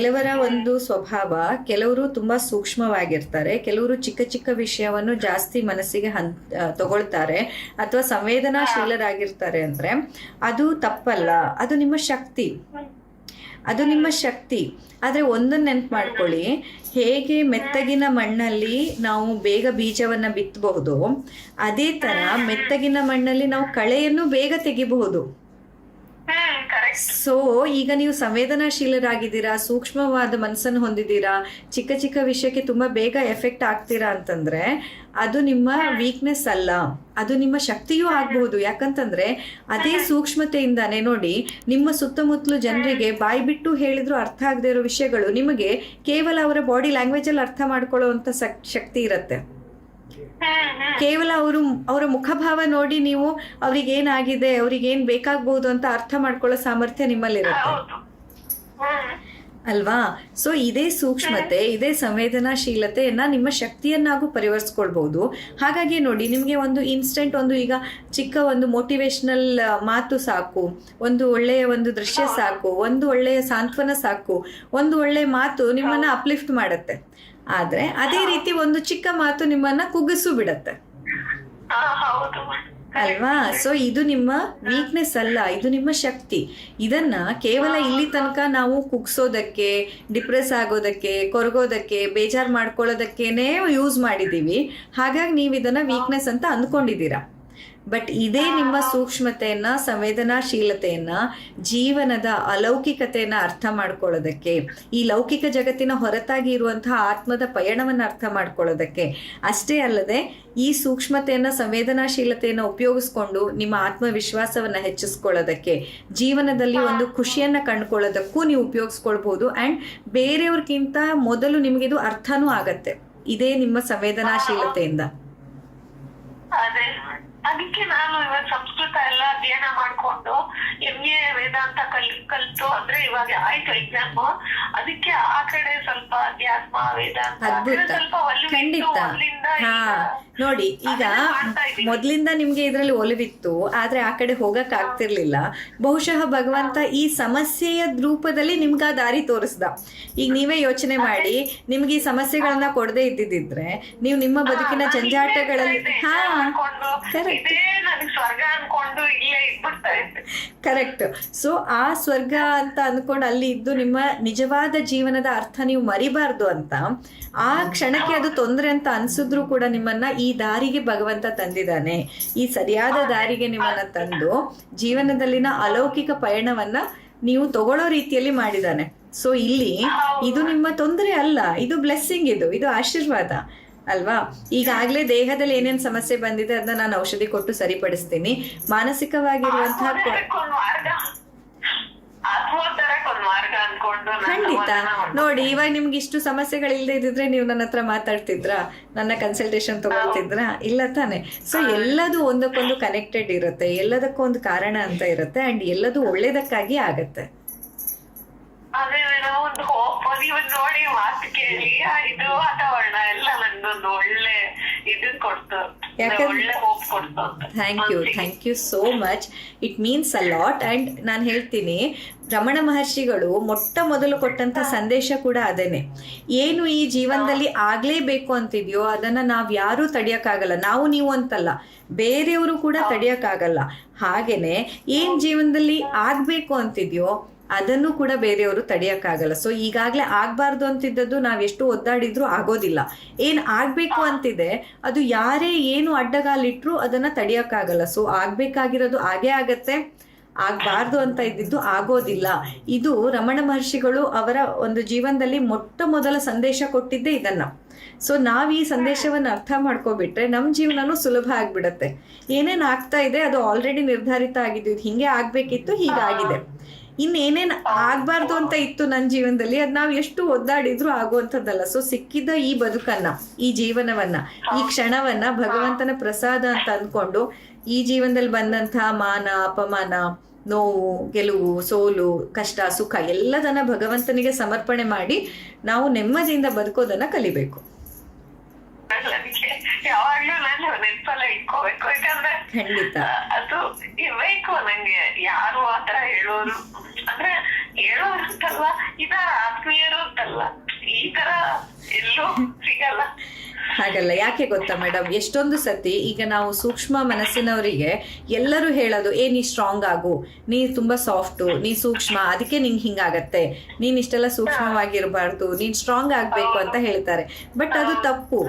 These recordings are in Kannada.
ಕೆಲವರ ಒಂದು ಸ್ವಭಾವ ಕೆಲವರು ತುಂಬಾ ಸೂಕ್ಷ್ಮವಾಗಿರ್ತಾರೆ. ಕೆಲವರು ಚಿಕ್ಕ ಚಿಕ್ಕ ವಿಷಯವನ್ನು ಜಾಸ್ತಿ ಮನಸ್ಸಿಗೆ ಹನ್ ತಗೊಳ್ತಾರೆ ಅಥವಾ ಸಂವೇದನಾಶೀಲರಾಗಿರ್ತಾರೆ ಅಂದ್ರೆ ಅದು ತಪ್ಪಲ್ಲ. ಅದು ನಿಮ್ಮ ಶಕ್ತಿ. ಅದು ನಿಮ್ಮ ಶಕ್ತಿ. ಆದರೆ ಒಂದನ್ನು ನೆನ್ಪು ಮಾಡ್ಕೊಳ್ಳಿ. ಹೇಗೆ ಮೆತ್ತಗಿನ ಮಣ್ಣಲ್ಲಿ ನಾವು ಬೇಗ ಬೀಜವನ್ನ ಬಿತ್ತಬಹುದು ಅದೇ ತರ ಮೆತ್ತಗಿನ ಮಣ್ಣಲ್ಲಿ ನಾವು ಕಳೆಯನ್ನು ಬೇಗ ತೆಗಿಬಹುದು. ಸೊ ಈಗ ನೀವು ಸಂವೇದನಾಶೀಲರಾಗಿದ್ದೀರಾ, ಸೂಕ್ಷ್ಮವಾದ ಮನಸ್ಸನ್ನು ಹೊಂದಿದ್ದೀರಾ, ಚಿಕ್ಕ ಚಿಕ್ಕ ವಿಷಯಕ್ಕೆ ತುಂಬಾ ಬೇಗ ಎಫೆಕ್ಟ್ ಆಗ್ತೀರಾ ಅಂತಂದ್ರೆ, ಅದು ನಿಮ್ಮ ವೀಕ್ನೆಸ್ ಅಲ್ಲ. ಅದು ನಿಮ್ಮ ಶಕ್ತಿಯೂ ಆಗಬಹುದು. ಯಾಕಂತಂದ್ರೆ, ಅದೇ ಸೂಕ್ಷ್ಮತೆಯಿಂದಾನೆ ನೋಡಿ, ನಿಮ್ಮ ಸುತ್ತಮುತ್ತಲು ಜನರಿಗೆ ಬಾಯಿ ಬಿಟ್ಟು ಹೇಳಿದ್ರು ಅರ್ಥ ಆಗದೆ ಇರೋ ವಿಷಯಗಳು ನಿಮಗೆ ಕೇವಲ ಅವರ ಬಾಡಿ ಲ್ಯಾಂಗ್ವೇಜ್ ಅಲ್ಲಿ ಅರ್ಥ ಮಾಡ್ಕೊಳ್ಳುವಂತ ಸಕ್- ಶಕ್ತಿ ಇರತ್ತೆ. ಕೇವಲ ಅವರು ಅವರ ಮುಖಭಾವ ನೋಡಿ ನೀವು ಅವ್ರಿಗೆ ಏನಾಗಿದೆ ಅವ್ರಿಗೆ ಏನ್ ಬೇಕಾಗಬಹುದು ಅಂತ ಅರ್ಥ ಮಾಡ್ಕೊಳ್ಳೋ ಸಾಮರ್ಥ್ಯ ನಿಮ್ಮಲ್ಲಿರುತ್ತೆ. ಅಲ್ವಾ? ಸೊ ಇದೇ ಸೂಕ್ಷ್ಮತೆ ಇದೇ ಸಂವೇದನಾಶೀಲತೆಯನ್ನ ನಿಮ್ಮ ಶಕ್ತಿಯನ್ನಾಗೂ ಪರಿವರ್ಸ್ಕೊಳ್ಬಹುದು ಹಾಗಾಗಿ ನೋಡಿ ನಿಮಗೆ ಒಂದು ಇನ್ಸ್ಟೆಂಟ್ ಒಂದು ಈಗ ಚಿಕ್ಕ ಒಂದು ಮೋಟಿವೇಶನಲ್ ಮಾತು ಸಾಕು. ಒಂದು ಒಳ್ಳೆಯ ಒಂದು ದೃಶ್ಯ ಸಾಕು. ಒಂದು ಒಳ್ಳೆಯ ಸಾಂತ್ವನ ಸಾಕು. ಒಂದು ಒಳ್ಳೆಯ ಮಾತು ನಿಮ್ಮನ್ನ ಅಪ್ಲಿಫ್ಟ್ ಮಾಡುತ್ತೆ. ಆದ್ರೆ ಅದೇ ರೀತಿ ಒಂದು ಚಿಕ್ಕ ಮಾತು ನಿಮ್ಮನ್ನ ಕುಗ್ಗಿಸು ಬಿಡತ್ತೆ. ಅಲ್ವಾ? ಸೊ ಇದು ನಿಮ್ಮ ವೀಕ್ನೆಸ್ ಅಲ್ಲ ಇದು ನಿಮ್ಮ ಶಕ್ತಿ. ಇದನ್ನ ಕೇವಲ ಇಲ್ಲಿ ತನಕ ನಾವು ಕುಗ್ಸೋದಕ್ಕೆ ಡಿಪ್ರೆಸ್ ಆಗೋದಕ್ಕೆ ಕೊರಗೋದಕ್ಕೆ ಬೇಜಾರ್ ಮಾಡ್ಕೊಳ್ಳೋದಕ್ಕೇನೆ ಯೂಸ್ ಮಾಡಿದೀವಿ ಹಾಗಾಗಿ ನೀವು ಇದನ್ನ ವೀಕ್ನೆಸ್ ಅಂತ ಅಂದ್ಕೊಂಡಿದ್ದೀರಾ? ಬಟ್ ಇದೇ ನಿಮ್ಮ ಸೂಕ್ಷ್ಮತೆಯನ್ನ, ಸಂವೇದನಾಶೀಲತೆಯನ್ನ, ಜೀವನದ ಅಲೌಕಿಕತೆಯನ್ನ ಅರ್ಥ ಮಾಡ್ಕೊಳ್ಳೋದಕ್ಕೆ, ಈ ಲೌಕಿಕ ಜಗತ್ತಿನ ಹೊರತಾಗಿ ಇರುವಂತಹ ಆತ್ಮದ ಪಯಣವನ್ನ ಅರ್ಥ ಮಾಡ್ಕೊಳ್ಳೋದಕ್ಕೆ, ಅಷ್ಟೇ ಅಲ್ಲದೆ ಈ ಸೂಕ್ಷ್ಮತೆಯನ್ನ, ಸಂವೇದನಾಶೀಲತೆಯನ್ನ ಉಪಯೋಗಿಸ್ಕೊಂಡು ನಿಮ್ಮ ಆತ್ಮವಿಶ್ವಾಸವನ್ನ ಹೆಚ್ಚಿಸ್ಕೊಳ್ಳೋದಕ್ಕೆ, ಜೀವನದಲ್ಲಿ ಒಂದು ಖುಷಿಯನ್ನ ಕಂಡುಕೊಳ್ಳೋದಕ್ಕೂ ನೀವು ಉಪಯೋಗಿಸ್ಕೊಳ್ಬಹುದು ಅಂಡ್ ಬೇರೆಯವ್ರಿಗಿಂತ ಮೊದಲು ನಿಮಗಿದು ಅರ್ಥನೂ ಆಗತ್ತೆ. ಇದೇ ನಿಮ್ಮ ಸಂವೇದನಾಶೀಲತೆಯಿಂದ. ಅದಕ್ಕೆ ನಾನು ಇವಾಗ ಸಂಸ್ಕೃತ ಎಲ್ಲ ಅಧ್ಯಯನ ಮಾಡ್ಕೊಂಡು ಎಂ ಎ ವೇದಾಂತ ಕಲ್ ಕಲ್ತು ಅಂದ್ರೆ ಇವಾಗ ಆಯ್ತು ಎಕ್ಸಾಮ್ ಅದಕ್ಕೆ ಆ ಕಡೆ ಸ್ವಲ್ಪ ಅಧ್ಯಾತ್ಮ ವೇದಾಂತ ಸ್ವಲ್ಪ ಅಲ್ಲಿಂದ ನೋಡಿ ಈಗ. ಮೊದ್ಲಿಂದ ನಿಮ್ಗೆ ಇದ್ರಲ್ಲಿ ಒಲಿವಿತ್ತು ಆದ್ರೆ ಆ ಕಡೆ ಹೋಗಕ್ ಆಗ್ತಿರ್ಲಿಲ್ಲ. ಬಹುಶಃ ಭಗವಂತ ಈ ಸಮಸ್ಯೆಯ ರೂಪದಲ್ಲಿ ನಿಮ್ಗ ಆ ದಾರಿ ತೋರಿಸ್ದ. ಈಗ ನೀವೇ ಯೋಚನೆ ಮಾಡಿ ನಿಮ್ಗೆ ಈ ಸಮಸ್ಯೆಗಳನ್ನ ಕೊಡದೆ ಇದ್ದಿದ್ರೆ ನೀವು ನಿಮ್ಮ ಬದುಕಿನ ಜಂಜಾಟಗಳಲ್ಲಿ ಹಾ ಕರೆಕ್ಟ್ ಕರೆಕ್ಟ್ ಸೊ ಆ ಸ್ವರ್ಗ ಅಂತ ಅನ್ಕೊಂಡು ಅಲ್ಲಿ ಇದ್ದು ನಿಮ್ಮ ನಿಜವಾದ ಜೀವನದ ಅರ್ಥ ನೀವು ಮರಿಬಾರ್ದು ಅಂತ ಆ ಕ್ಷಣಕ್ಕೆ ಅದು ತೊಂದರೆ ಅಂತ ಅನ್ಸಿದ್ರು ಕೂಡ ನಿಮ್ಮನ್ನ ಈ ದಾರಿಗೆ ಭಗವಂತ ತಂದಿದ್ದಾನೆ. ಈ ಸರಿಯಾದ ದಾರಿಗೆ ನಿಮ್ಮನ್ನ ತಂದು ಜೀವನದಲ್ಲಿನ ಅಲೌಕಿಕ ಪಯಣವನ್ನ ನೀವು ತಗೊಳ್ಳೋ ರೀತಿಯಲ್ಲಿ ಮಾಡಿದ್ದಾನೆ. ಸೊ ಇಲ್ಲಿ ಇದು ನಿಮ್ಮ ತೊಂದರೆ ಅಲ್ಲ. ಇದು ಬ್ಲೆಸ್ಸಿಂಗ್ ಇದು. ಇದು ಆಶೀರ್ವಾದ. ಅಲ್ವಾ? ಈಗಾಗಲೇ ದೇಹದಲ್ಲಿ ಏನೇನ್ ಸಮಸ್ಯೆ ಬಂದಿದೆ ಅದನ್ನ ನಾನು ಔಷಧಿ ಕೊಟ್ಟು ಸರಿಪಡಿಸ್ತೀನಿ. ಮಾನಸಿಕವಾಗಿರುವಂತಹ ಖಂಡಿತ. ನೋಡಿ ಇವಾಗ ನಿಮ್ಗೆ ಇಷ್ಟು ಸಮಸ್ಯೆಗಳಿಲ್ಲದೆ ಇದ್ದಿದ್ರೆ ನೀವು ನನ್ನ ಹತ್ರ ಮಾತಾಡ್ತಿದ್ರಾ? ನನ್ನ ಕನ್ಸಲ್ಟೇಷನ್ ತಗೊಳ್ತಿದ್ರಾ? ಇಲ್ಲ ತಾನೆ. ಸೊ ಎಲ್ಲದೂ ಒಂದಕ್ಕೊಂದು ಕನೆಕ್ಟೆಡ್ ಇರುತ್ತೆ. ಎಲ್ಲದಕ್ಕೂ ಒಂದು ಕಾರಣ ಅಂತ ಇರುತ್ತೆ. ಅಂಡ್ ಎಲ್ಲದು ಒಳ್ಳೇದಕ್ಕಾಗಿ ಆಗತ್ತೆ. ಅದೇ ಮೇಡಮ್ ಒಂದು ಹೋಪ್ ನೀವು ನೋಡಿ ಮಾತು ಕೇಳಿ. ಇದು ವಾತಾವರಣ ಎಲ್ಲ ಒಳ್ಳೆ ಇದು ಕೊಡ್ತು. ಯಾಕಂದ್ರೆ- thank you. Thank you so much it means a lot and ನಾನು ಹೇಳ್ತೀನಿ ರಮಣ ಮಹರ್ಷಿಗಳು ಮೊಟ್ಟ ಮೊದಲು ಕೊಟ್ಟಂತ ಸಂದೇಶ ಕೂಡ ಅದೇನೆ. ಏನು ಈ ಜೀವನದಲ್ಲಿ ಆಗ್ಲೇಬೇಕು ಅಂತಿದ್ಯೋ ಅದನ್ನ ನಾವ್ ಯಾರೂ ತಡಿಯಕ್ಕಾಗಲ್ಲ ನಾವು ನೀವು ಅಂತಲ್ಲ ಬೇರೆಯವರು ಕೂಡ ತಡಿಯಕ್ಕಾಗಲ್ಲ ಹಾಗೇನೆ ಏನ್ ಜೀವನದಲ್ಲಿ ಆಗ್ಬೇಕು ಅಂತಿದ್ಯೋ ಅದನ್ನು ಕೂಡ ಬೇರೆಯವರು ತಡಿಯಕ್ಕಾಗಲ್ಲ. ಸೊ ಈಗಾಗಲೇ ಆಗ್ಬಾರ್ದು ಅಂತಿದ್ದದ್ದು ನಾವ್ ಎಷ್ಟು ಒದ್ದಾಡಿದ್ರು ಆಗೋದಿಲ್ಲ. ಏನ್ ಆಗ್ಬೇಕು ಅಂತಿದೆ, ಅದು ಯಾರೇ ಏನು ಅಡ್ಡಗಾಲಿಟ್ರು ಅದನ್ನ ತಡಿಯಕ್ಕಾಗಲ್ಲ. ಸೊ ಆಗ್ಬೇಕಾಗಿರೋದು ಆಗೇ ಆಗತ್ತೆ. ಆಗ್ಬಾರ್ದು ಅಂತ ಇದ್ದಿದ್ದು ಆಗೋದಿಲ್ಲ. ಇದು ರಮಣ ಮಹರ್ಷಿಗಳು ಅವರ ಒಂದು ಜೀವನದಲ್ಲಿ ಮೊಟ್ಟ ಮೊದಲ ಸಂದೇಶ ಕೊಟ್ಟಿದ್ದೇ ಇದನ್ನ. ಸೊ ನಾವ್ ಈ ಸಂದೇಶವನ್ನ ಅರ್ಥ ಮಾಡ್ಕೊಬಿಟ್ರೆ ನಮ್ ಜೀವನನು ಸುಲಭ ಆಗ್ಬಿಡತ್ತೆ. ಏನೇನ್ ಆಗ್ತಾ ಇದೆ ಅದು ಆಲ್ರೆಡಿ ನಿರ್ಧಾರಿತ ಆಗಿದ್ದು ಹಿಂಗೆ ಆಗ್ಬೇಕಿತ್ತು, ಹೀಗಾಗಿದೆ. ಇನ್ನೇನೇನ್ ಆಗ್ಬಾರ್ದು ಅಂತ ಇತ್ತು ನನ್ನ ಜೀವನದಲ್ಲಿ ಅದ್ ನಾವ್ ಎಷ್ಟು ಒದ್ದಾಡಿದ್ರು ಆಗುವಂಥದ್ದಲ್ಲ ಸೊ ಸಿಕ್ಕಿದ ಈ ಬದುಕನ್ನ ಈ ಜೀವನವನ್ನ ಈ ಕ್ಷಣವನ್ನ ಭಗವಂತನ ಪ್ರಸಾದ ಅಂತ ಅಂದ್ಕೊಂಡು ಈ ಜೀವನದಲ್ಲಿ ಬಂದಂತಹ ಮಾನ ಅಪಮಾನ ನೋವು ಗೆಲುವು ಸೋಲು ಕಷ್ಟ ಸುಖ ಎಲ್ಲದನ್ನ ಭಗವಂತನಿಗೆ ಸಮರ್ಪಣೆ ಮಾಡಿ ನಾವು ನೆಮ್ಮದಿಯಿಂದ ಬದುಕೋದನ್ನ ಕಲಿಬೇಕು. ಯಾವಾಗ್ಲೂ ನಾನು ನೆನ್ಪಲ್ಲ ಇಟ್ಕೋಬೇಕು. ಯಾಕಂದ್ರೆ ಖಂಡಿತ. ಅದು ಇರ್ಬೇಕು ನಂಗೆ. ಯಾರು ಆತರ ಹೇಳೋರು? ಅಂದ್ರೆ ಹೇಳೋರು ಅಂತಲ್ಲ ಇದ ಆತ್ಮೀಯರು ಅಂತಲ್ಲ. ಈ ತರ ಎಲ್ಲೂ ಸಿಗಲ್ಲ. ಹಾಗಲ್ಲ. ಯಾಕೆ ಗೊತ್ತಾ ಮೇಡಮ್ ಎಷ್ಟೊಂದು ಸತಿ ಈಗ ನಾವು ಸೂಕ್ಷ್ಮ ಮನಸ್ಸಿನವರಿಗೆ ಎಲ್ಲರೂ ಹೇಳೋದು, ಏ, ನೀ ಸ್ಟ್ರಾಂಗ್ ಆಗು. ನೀ ತುಂಬಾ ಸಾಫ್ಟು ನೀ ಸೂಕ್ಷ್ಮ. ಅದಕ್ಕೆ ನಿಂಗೆ ಹಿಂಗಾಗತ್ತೆ. ನೀನ್ ಇಷ್ಟೆಲ್ಲ ಸೂಕ್ಷ್ಮವಾಗಿರಬಾರ್ದು. ನೀನ್ ಸ್ಟ್ರಾಂಗ್ ಆಗ್ಬೇಕು ಅಂತ ಹೇಳ್ತಾರೆ. ಬಟ್ ಅದು ತಪ್ಪು.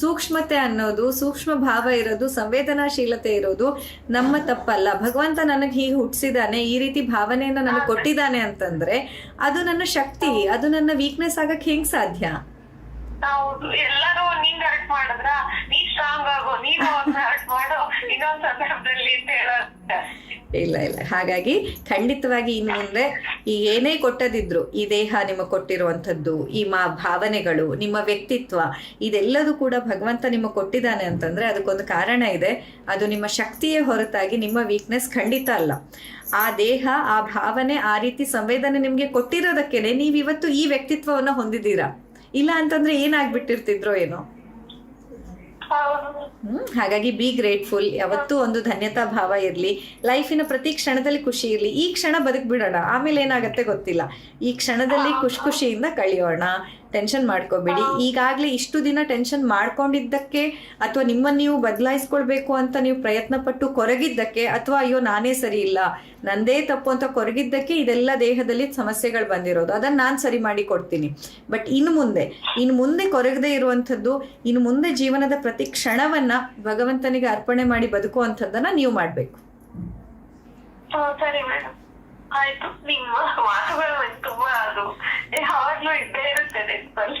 ಸೂಕ್ಷ್ಮತೆ ಅನ್ನೋದು, ಸೂಕ್ಷ್ಮ ಭಾವ ಇರೋದು, ಸಂವೇದನಾಶೀಲತೆ ಇರೋದು ನಮ್ಮ ತಪ್ಪಲ್ಲ. ಭಗವಂತ ನನಗೆ ಹೀಗೆ ಹುಟ್ಟಿಸಿದಾನೆ ಈ ರೀತಿ ಭಾವನೆಯನ್ನ ನನಗೆ ಕೊಟ್ಟಿದ್ದಾನೆ ಅಂತಂದ್ರೆ ಅದು ನನ್ನ ಶಕ್ತಿ, ಅದು ನನ್ನ ವೀಕ್ನೆಸ್ ಆಗಕ್ಕೆ ಹೆಂಗ್ ಸಾಧ್ಯ? ಹೌದು, ಎಲ್ಲರೂ ನೀನ್ ಹರ್ಟ್ ಮಾಡಿದ್ರ, ನೀ ಸ್ಟ್ರಾಂಗ್ ಆಗು, ನೀನು ಅವ್ರನ್ನ ಹರ್ಟ್ ಮಾಡು, ಇನ್ನೊಂದ್ ಸಂದರ್ಭದಲ್ಲಿ ಅಂತ ಇಲ್ಲ ಇಲ್ಲ. ಹಾಗಾಗಿ ಖಂಡಿತವಾಗಿ ಇನ್ನು ಮುಂದೆ ಈ ಏನೇ ಕೊಟ್ಟದಿದ್ರು, ಈ ದೇಹ ನಿಮಗೆ ಕೊಟ್ಟಿರುವಂಥದ್ದು, ಈ ಮಾ ಭಾವನೆಗಳು, ನಿಮ್ಮ ವ್ಯಕ್ತಿತ್ವ, ಇದೆಲ್ಲದೂ ಕೂಡ ಭಗವಂತ ನಿಮ್ಮ ಕೊಟ್ಟಿದ್ದಾನೆ ಅಂತಂದ್ರೆ ಅದಕ್ಕೊಂದು ಕಾರಣ ಇದೆ. ಅದು ನಿಮ್ಮ ಶಕ್ತಿಯೇ ಹೊರತಾಗಿ ನಿಮ್ಮ ವೀಕ್ನೆಸ್ ಖಂಡಿತ ಅಲ್ಲ. ಆ ದೇಹ, ಆ ಭಾವನೆ, ಆ ರೀತಿ ಸಂವೇದನೆ ನಿಮಗೆ ಕೊಟ್ಟಿರೋದಕ್ಕೇನೆ ನೀವಿವತ್ತು ಈ ವ್ಯಕ್ತಿತ್ವವನ್ನ ಹೊಂದಿದ್ದೀರಾ? ಇಲ್ಲ ಅಂತಂದ್ರೆ ಏನಾಗ್ಬಿಟ್ಟಿರ್ತಿದ್ರೋ ಏನೋ? ಹ್ಮ್ ಹಾಗಾಗಿ ಬಿ ಗ್ರೇಟ್ಫುಲ್ ಯಾವತ್ತೂ ಒಂದು ಧನ್ಯತಾ ಭಾವ ಇರಲಿ. ಲೈಫಿನ ಪ್ರತಿ ಕ್ಷಣದಲ್ಲಿ ಖುಷಿ ಇರಲಿ. ಈ ಕ್ಷಣ ಬದುಕ್ಬಿಡೋಣ. ಆಮೇಲೆ ಏನಾಗತ್ತೆ ಗೊತ್ತಿಲ್ಲ. ಈ ಕ್ಷಣದಲ್ಲಿ ಖುಷಿ ಖುಷಿಯಿಂದ ಕಳಿಯೋಣ. ಟೆನ್ಷನ್ ಮಾಡ್ಕೋಬೇಡಿ. ಈಗಾಗಲೇ ಇಷ್ಟು ದಿನ ಟೆನ್ಷನ್ ಮಾಡ್ಕೊಂಡಿದ್ದಕ್ಕೆ ಅಥವಾ ನಿಮ್ಮನ್ನು ನೀವು ಬದಲಾಯಿಸ್ಕೊಳ್ಬೇಕು ಅಂತ ನೀವು ಪ್ರಯತ್ನ ಪಟ್ಟು ಕೊರಗಿದ್ದಕ್ಕೆ ಅಥವಾ ಅಯ್ಯೋ ನಾನೇ ಸರಿ ಇಲ್ಲ ನಂದೇ ತಪ್ಪು ಅಂತ ಕೊರಗಿದ್ದಕ್ಕೆ ಇದೆಲ್ಲ ದೇಹದಲ್ಲಿ ಸಮಸ್ಯೆಗಳು ಬಂದಿರೋದು. ಅದನ್ನ ನಾನು ಸರಿ ಮಾಡಿ ಕೊಡ್ತೀನಿ. ಬಟ್ ಇನ್ನು ಮುಂದೆ ಇನ್ನು ಮುಂದೆ ಕೊರಗದೆ ಇರುವಂಥದ್ದು ಇನ್ನು ಮುಂದೆ ಜೀವನದ ಪ್ರತಿ ಕ್ಷಣವನ್ನ ಭಗವಂತನಿಗೆ ಅರ್ಪಣೆ ಮಾಡಿ ಬದುಕುವಂಥದ್ದನ್ನ ನೀವು ಮಾಡಬೇಕು. ಸರಿ ಮೇಡಮ್ ಆಯ್ತು. ನಿಮ್ಮ ಮಾತುಗಳು ನಂಗೆ ತುಂಬಾ ಅದು ಯಾವಾಗ್ಲೂ ಇದ್ದೇ ಇರುತ್ತೆ ನೆನಪಲ್ಲಿ